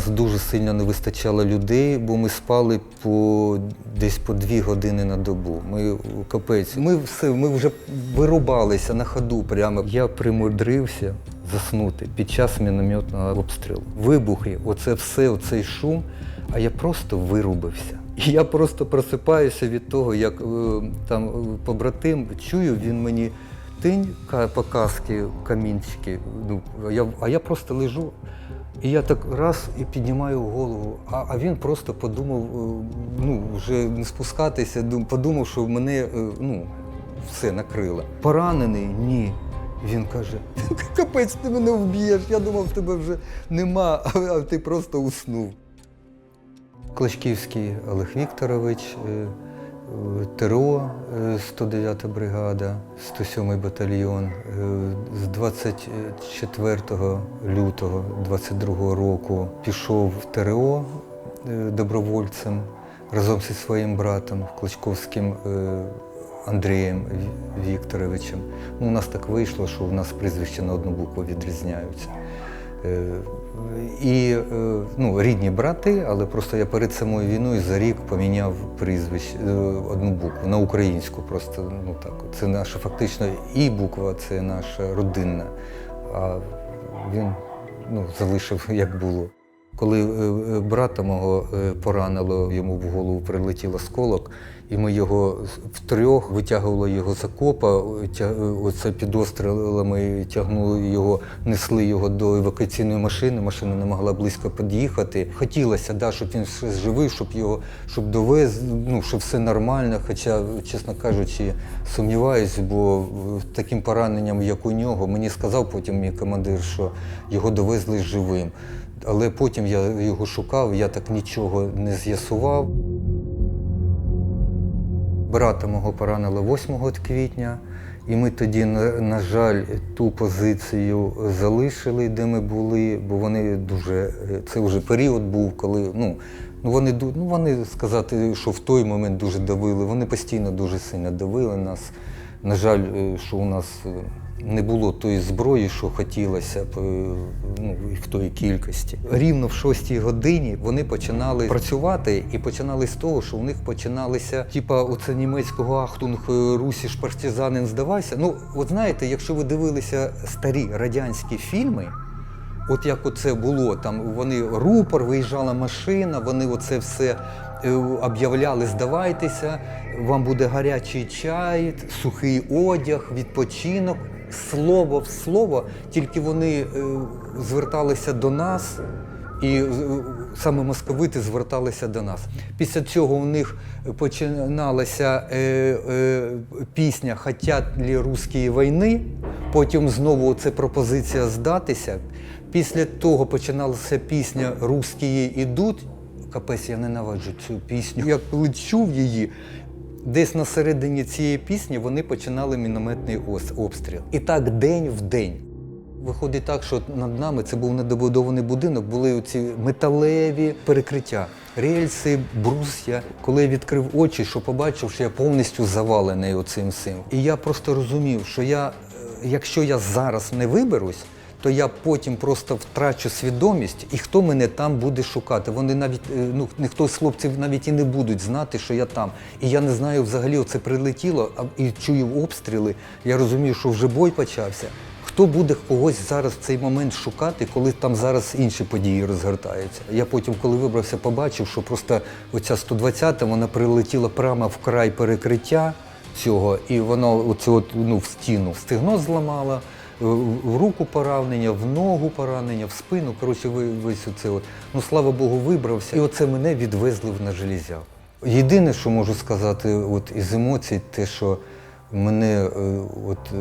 нас дуже сильно не вистачало людей, бо ми спали по десь по дві години на добу. Ми капець. Ми все, ми вже вирубалися на ходу. Прямо я примудрився заснути під час мінометного обстрілу. Вибухи, оце все, оцей шум. А я просто вирубився. І я просто просипаюся від того, як е, там е, побратим чую, він мені тинь ка- по каски, камінчики. Ну, я, а я просто лежу. І я так раз і піднімаю голову, а, а він просто подумав, е, ну, вже не спускатися, подумав, що мене е, ну, все накрило. Поранений? Ні. Він каже: капець, ти мене вб'єш, я думав, тебе вже нема, а, ти просто уснув. Клачківський Олег Вікторович, е, ТРО, е, 109 бригада, 107 батальйон. Е, З 24 лютого 22 року пішов в ТРО е, добровольцем разом зі своїм братом Клачковським е, Андрієм Вікторовичем. Ну, у нас так вийшло, що у нас прізвища на одну букву відрізняються. Е, І е, ну, рідні брати, але просто я перед самою війною за рік поміняв прізвище е, одну букву на українську. Просто ну так. Це наша фактично і буква, це наша родинна. А він ну, залишив як було. Коли е, е, брата мого е, поранило, йому в голову прилетів осколок, і ми його втрьох витягували його з окопа, оце під острілами тягнули його, несли його до евакуаційної машини. Машина не могла близько під'їхати. Хотілося, да, щоб він ще живий, щоб його щоб довез, ну щоб все нормально. Хоча, чесно кажучи, сумніваюсь, бо таким пораненням, як у нього, мені сказав потім мій командир, що його довезли живим. Але потім я його шукав, я так нічого не з'ясував. Брата мого поранило 8 квітня, і ми тоді, на, на жаль, ту позицію залишили, де ми були, бо вони дуже. е, Це вже період був, коли ну, ну, вони, ну, вони сказати, що в той момент дуже давили, вони постійно дуже сильно давили нас. На жаль, е, що у нас е, не було тої зброї, що хотілося б е, ну, в тої кількості. Рівно в шостій годині вони починали працювати і починали з того, що у них починалися, типа, оце німецького ахтунг е, русіш партизанин здавайся. Ну, от знаєте, якщо ви дивилися старі радянські фільми. От як оце було, там вони рупор, виїжджала машина, вони оце все е, об'являли, здавайтеся, вам буде гарячий чай, сухий одяг, відпочинок, слово в слово, тільки вони е, зверталися до нас. І е, саме московити зверталися до нас. Після цього у них починалася е, пісня «Хотять ли русські війни, потім знову це пропозиція здатися. Після того починалася пісня Русські ідуть. Капець, я ненавиджу цю пісню. Я коли чув її, десь на середині цієї пісні вони починали мінометний обстріл. І так день в день. Виходить так, що над нами це був недобудований будинок, були оці металеві перекриття, рельси, брусья. Коли я відкрив очі, що побачив, що я повністю завалений оцим всім. І я просто розумів, що я, е, якщо я зараз не виберусь, то я потім просто втрачу свідомість, і хто мене там буде шукати. Вони навіть е, ну ніхто з хлопців навіть і не будуть знати, що я там. І я не знаю взагалі, оце прилетіло і чую обстріли. Я розумію, що вже бой почався. Хто буде когось зараз в цей момент шукати, коли там зараз інші події розгортаються? Я потім, коли вибрався, побачив, що просто оця 120-та, вона прилетіла прямо в край перекриття цього, і воно оце от, ну, в стіну. Стегно зламало, в руку поранення, в ногу поранення, в спину. Коротше, весь оце от. Ну, слава Богу, вибрався. І оце мене відвезли на железяку. Єдине, що можу сказати от, із емоцій, те, що мене е, от, е,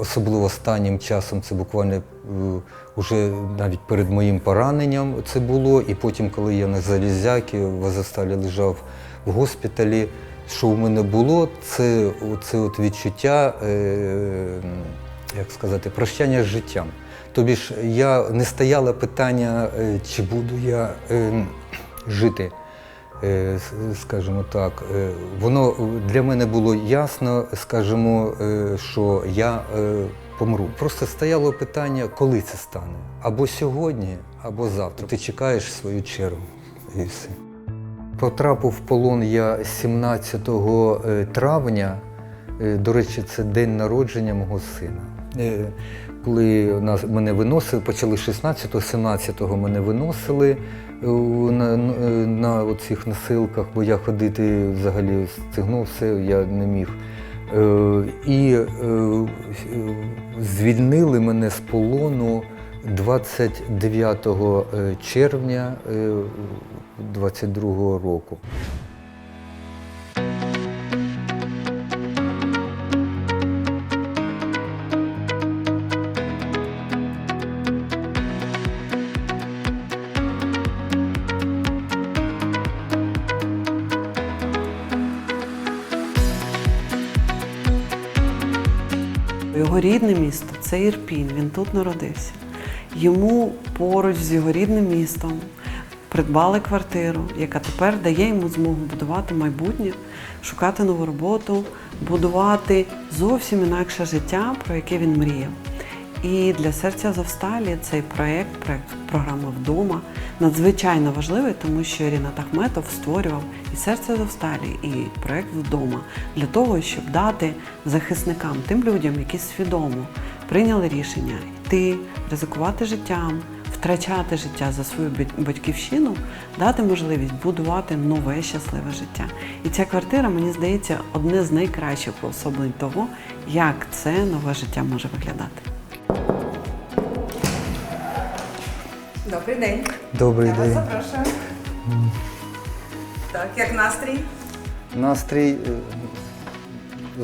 особливо останнім часом, це буквально е, уже навіть перед моїм пораненням це було, і потім, коли я на залізяки в Азовсталі лежав в госпіталі, що в мене було, це, це от відчуття, е, як сказати, прощання з життям. Тобі ж я не стояло питання, е, чи буду я е, жити е, скажімо так, е, воно для мене було ясно, скажімо, е, що я е, помру. Просто стояло питання, коли це стане. Або сьогодні, або завтра. Ти чекаєш свою чергу і все. Потрапив в полон я 17 е, травня. Е, До речі, це день народження мого сина. Е, Коли нас, мене виносили, почали 16-го, 17-го мене виносили е, на, на, оцих носилках, бо я ходити взагалі стигнув все, я не міг. І звільнили мене з полону 29 червня 22 року. Його рідне місто це Ірпінь, він тут народився. Йому поруч з його рідним містом придбали квартиру, яка тепер дає йому змогу будувати майбутнє, шукати нову роботу, будувати зовсім інакше життя, про яке він мріяв. І для серця Завсталі цей проект, проект програма вдома, надзвичайно важливий, тому що Рінат Ахметов створював і серце Завсталі, і проект вдома для того, щоб дати захисникам, тим людям, які свідомо прийняли рішення йти, ризикувати життям, втрачати життя за свою батьківщину, дати можливість будувати нове щасливе життя. І ця квартира, мені здається, одне з найкращих уособлень того, як це нове життя може виглядати. Добрий день. Добрий Я вас день. запрошую. Так, як настрій? Настрій, е,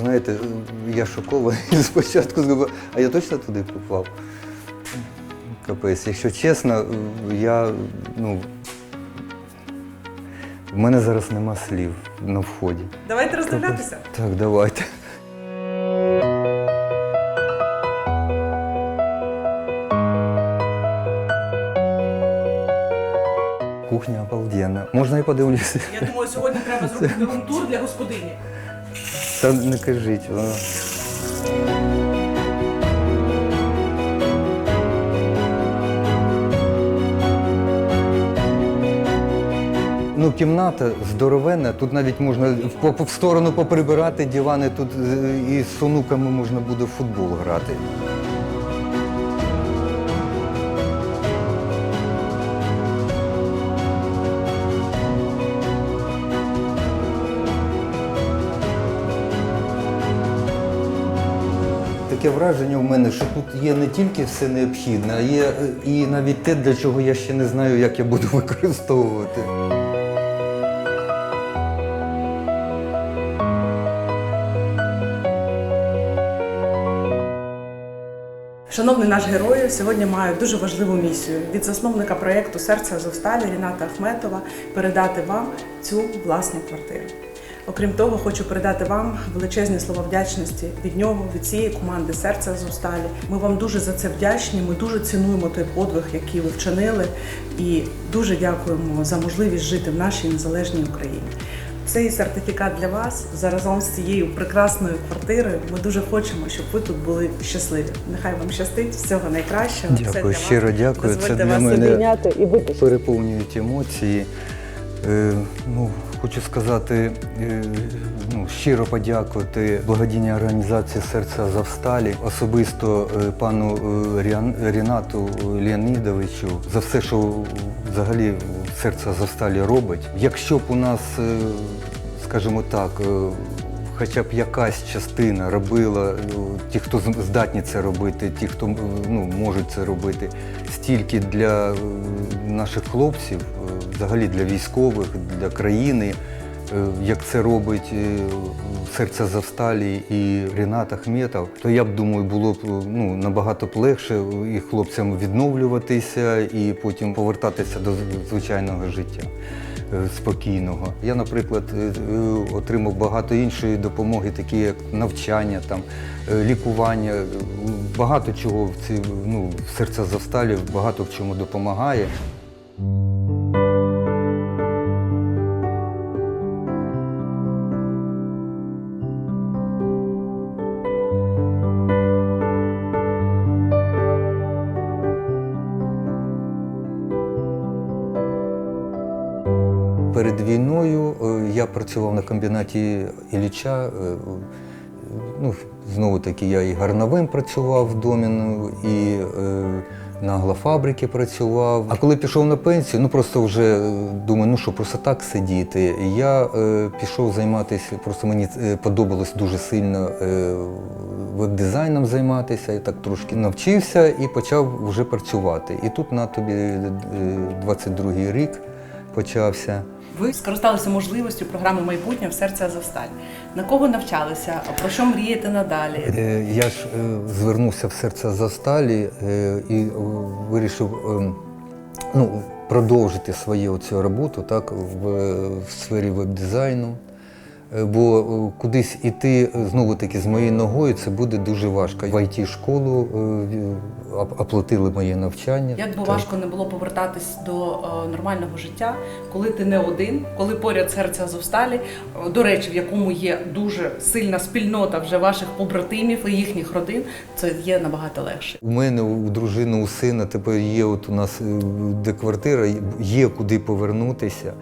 знаєте, я шокований спочатку, думаю, а я точно туди попав. Капець, якщо чесно, я, ну, в мене зараз нема слів на вході. Давайте роздивлятися. Так, давайте. Кухня обалденна. Можна я подивлюся? Я думаю, сьогодні треба зробити рум-тур для господині. Та не кажіть, воно. Ну, кімната здоровенна, тут навіть можна в, в сторону поприбирати дивани, тут е, і з онуками можна буде в футбол грати. Таке враження в мене, що тут є не тільки все необхідне, а є е, і навіть те, для чого я ще не знаю, як я буду використовувати. Шановний наш герой, сьогодні маю дуже важливу місію від засновника проєкту Серце Азовсталі Ріната Ахметова передати вам цю власну квартиру. Окрім того, хочу передати вам величезні слова вдячності від нього, від цієї команди Серце Азовсталі. Ми вам дуже за це вдячні. Ми дуже цінуємо той подвиг, який ви вчинили, і дуже дякуємо за можливість жити в нашій незалежній Україні. Цей сертифікат для вас заразом з цією прекрасною квартирою. Ми дуже хочемо, щоб ви тут були щасливі. Нехай вам щастить, всього найкращого. Все Дякую, для щиро вас. дякую. Це для вас мене обійняти і переповнюють емоції. Е, ну, хочу сказати, е, ну, щиро подякувати благодійній організації Серця Завсталі, особисто е, пану е, Рінату Леонідовичу за все, що взагалі серце Завсталі робить. Якщо б у нас, скажімо так, хоча б якась частина робила, ну, ті, хто здатні це робити, ті, хто ну, можуть це робити, стільки для е, наших хлопців, е, взагалі для військових, для країни, е, як це робить е, серце Завсталі і Рінат Ахметов, то я б думаю, було б е, ну, набагато б легше і хлопцям відновлюватися і потім повертатися до звичайного життя. е, спокійного. Я, наприклад, е, е, отримав багато іншої допомоги, такі як навчання, там, е, лікування. е, Багато чого в ці ну, серця засталі, багато в чому допомагає. Перед війною е, я працював на комбінаті Ілліча. е, Ну, знову таки, я і гарновим працював в Доміну, і е, на глафабрики працював. А коли пішов на пенсію, ну просто вже думаю, ну що просто так сидіти. Я е, пішов займатися, просто мені подобалось дуже сильно е, веб-дизайном займатися. Я так трошки навчився і почав вже працювати. І тут на тобі е, 22-й рік почався. Ви скористалися можливістю програми майбутнє в серце Азовсталь. На кого навчалися? Про що мрієте надалі? Е, Я ж е, звернувся в серце Засталі е, і вирішив е, ну, продовжити свою цю роботу так, в сфері веб-дизайну. Е, Бо е, кудись іти е, знову таки з моєю ногою це буде дуже важко. В it школу оплатили моє навчання. Як би Так. важко не було повертатись до нормального життя, коли ти не один, коли поряд серце Азовсталі, е, до речі, в якому є дуже сильна спільнота вже ваших побратимів і їхніх родин, це є набагато легше. У мене, у дружини, у сина тепер є от у нас де квартира, є куди повернутися,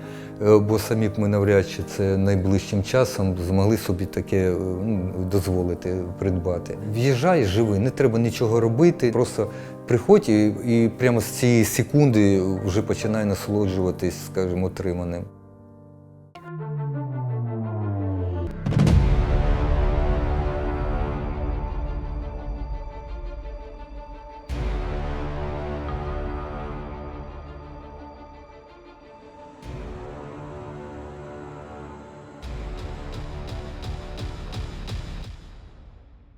бо самі б ми навряд чи це найближчим часом змогли собі таке е, ну, дозволити придбати. В'їжджай, живи, не треба нічого робити, просто приходь і, і прямо з цієї секунди вже починай насолоджуватись, скажімо, отриманим.